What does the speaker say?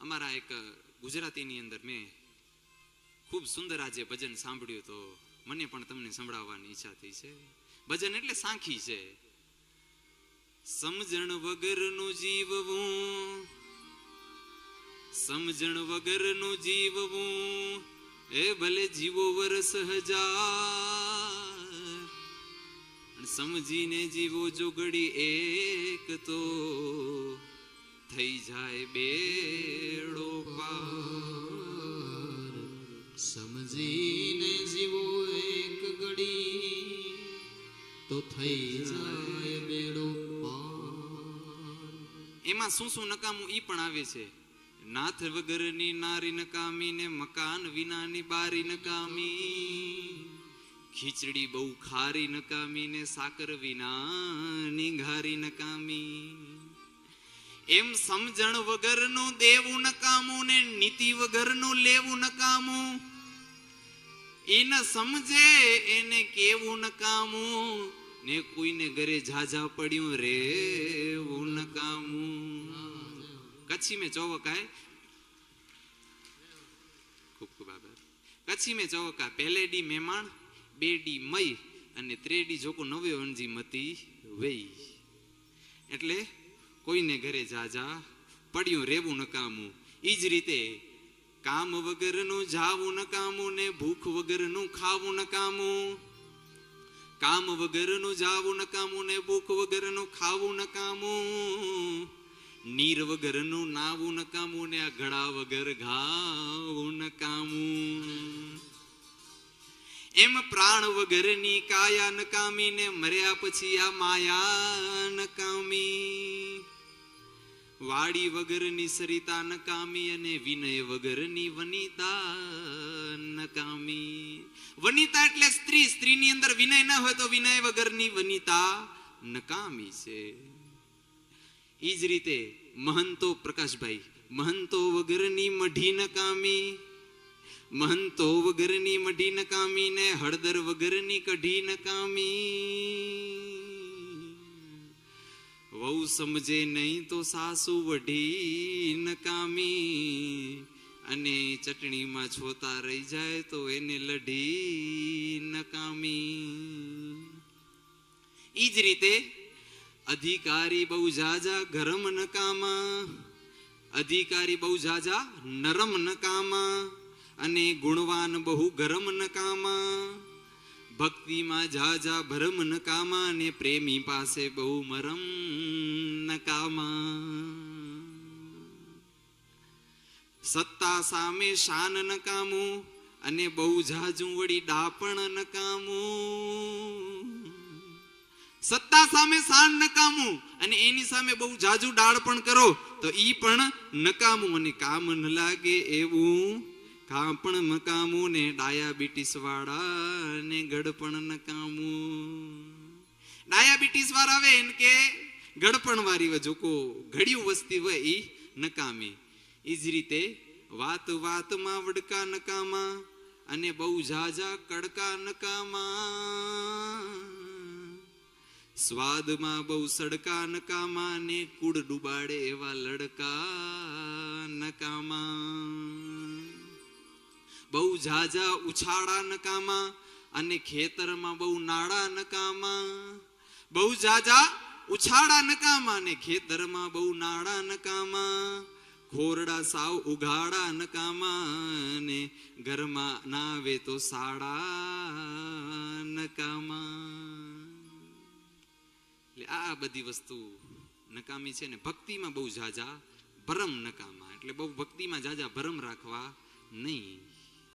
અમારા એક ગુજરાતીની અંદર મેં ખૂબ સુંદર આજે ભજન સાંભળ્યું તો મને પણ તમને સંભળાવવાની ઈચ્છા થઈ છે. ભજન એટલે સાંખી છે. સમજણ વગરનું જીવવું, સમજણ વગરનું જીવવું, એ ભલે જીવો વરસ હજાર સમજીને જીવો જોગડી એક તો થઈ જાય બેડો પાર. સમજીને જીવો એક ઘડી તો થઈ જાય બેડો પાર. એમાં શું શું નકામું ઈ પણ આવે છે. નાથ વગરની નારી નકામી ને મકાન વિનાની બારી નકામી. ખીચડી બહુ ખારી નકામી ને સાકર વિનાની ઘારી નકામી. એમ સમજણ વગરનું દેવું નકામું ને નીતિ વગરનું લેવું નકામું? એને સમજે, એને કેવું નકામું? ને કોઈને ઘરે ઝાઝા પડ્યું, રેવું નકામું. કચ્છી મેં ચોવકાય ખૂબ ખૂબ આભાર. કચ્છી મેં ચોવકા પહેલે ડી મહેમાન, બે ડી મય, અને ત્રેડી જોકો નવે વણજી મતી વેઈ. એટલે કોઈને ઘરે જાજા પડ્યું રેવું નકામું. એ જ રીતે કામ વગરનું જાવું નકામું ને ભૂખ વગરનું ખાવું નકામું. કામ વગરનું જાવું નકામું ને ભૂખ વગરનું ખાવું નકામું. નીર વગરનું નાવું નકામું ને આ ઘડા વગર ઘાવું નકામું. એમ પ્રાણ વગરની કાયા નકામી ને મર્યા પછી આ માયા નકામી. વાડી વગરની સરિતા નકામી અને વિનય વગરની વનિતા નકામી. વનિતા એટલે સ્ત્રી. સ્ત્રીની અંદર વિનય ન હોય તો વિનય વગરની વનિતા નકામી છે. ઈ જ રીતે મહંતો પ્રકાશભાઈ, મહંતો વગરની મઢી નકામી, મહંતો વગરની મઢી નકામી ને હળદર વગરની કઢી નકામી. વહુ સમજે નહીં તો સાસુ વઢી નકામી. અને ચટણીમાં છોતા રહી જાય તો એને લઢી નકામી. ઈ જ રીતે અધિકારી બહુ જાજા ગરમ નકામા. અધિકારી બહુ જાજા નરમ નકામા. અને ગુણવાન બહુ ગરમ નકામા. ભક્તિમાં જા ભરમ નકામા અને પ્રેમી પાસે બહુ મરમ નકામા. સત્તા સામે શાન નકામું અને બહુ જાજું વળી ડાપણ નકામું. સત્તા સામે શાન નકામું અને એની સામે બહુ જાજુ ડાળ પણ કરો તો ઈ પણ નકામું અને કામ ન લાગે એવું. કાપણ નકામું ને ડાયાબિટીસ વાળા ને ગડપણ નકામું. ડાયાબિટીસ વાળા આવે એને કે ગડપણ વાળી હોય જોકો ઘડિયું વસ્તી હોય ઈ નકામી. એ જ રીતે વાત વાતમાં વડકા નકામા અને બહુ ઝાઝા કડકા નકામા. સ્વાદમાં બહુ સડકા નકામા ને કુડ ડુબાડે એવા લડકા નકામા. બહુ ઝાઝા ઉછાળા નકામા અને ખેતરમાં બહુ નાળા નકામા. બહુ ઝાઝા ઉછાળા નકામા ને ખેતરમાં બહુ નાળા નકામા. ખોરડા સાવ ઉઘાડા નકામા ને ઘરમાં ના આવે તો સાડા નકામા. એટલે આ બધી વસ્તુ નકામી છે ને ભક્તિમાં બહુ ઝાઝા ભરમ નકામા. એટલે બહુ ભક્તિમાં ઝાઝા ભરમ રાખવા નહીં.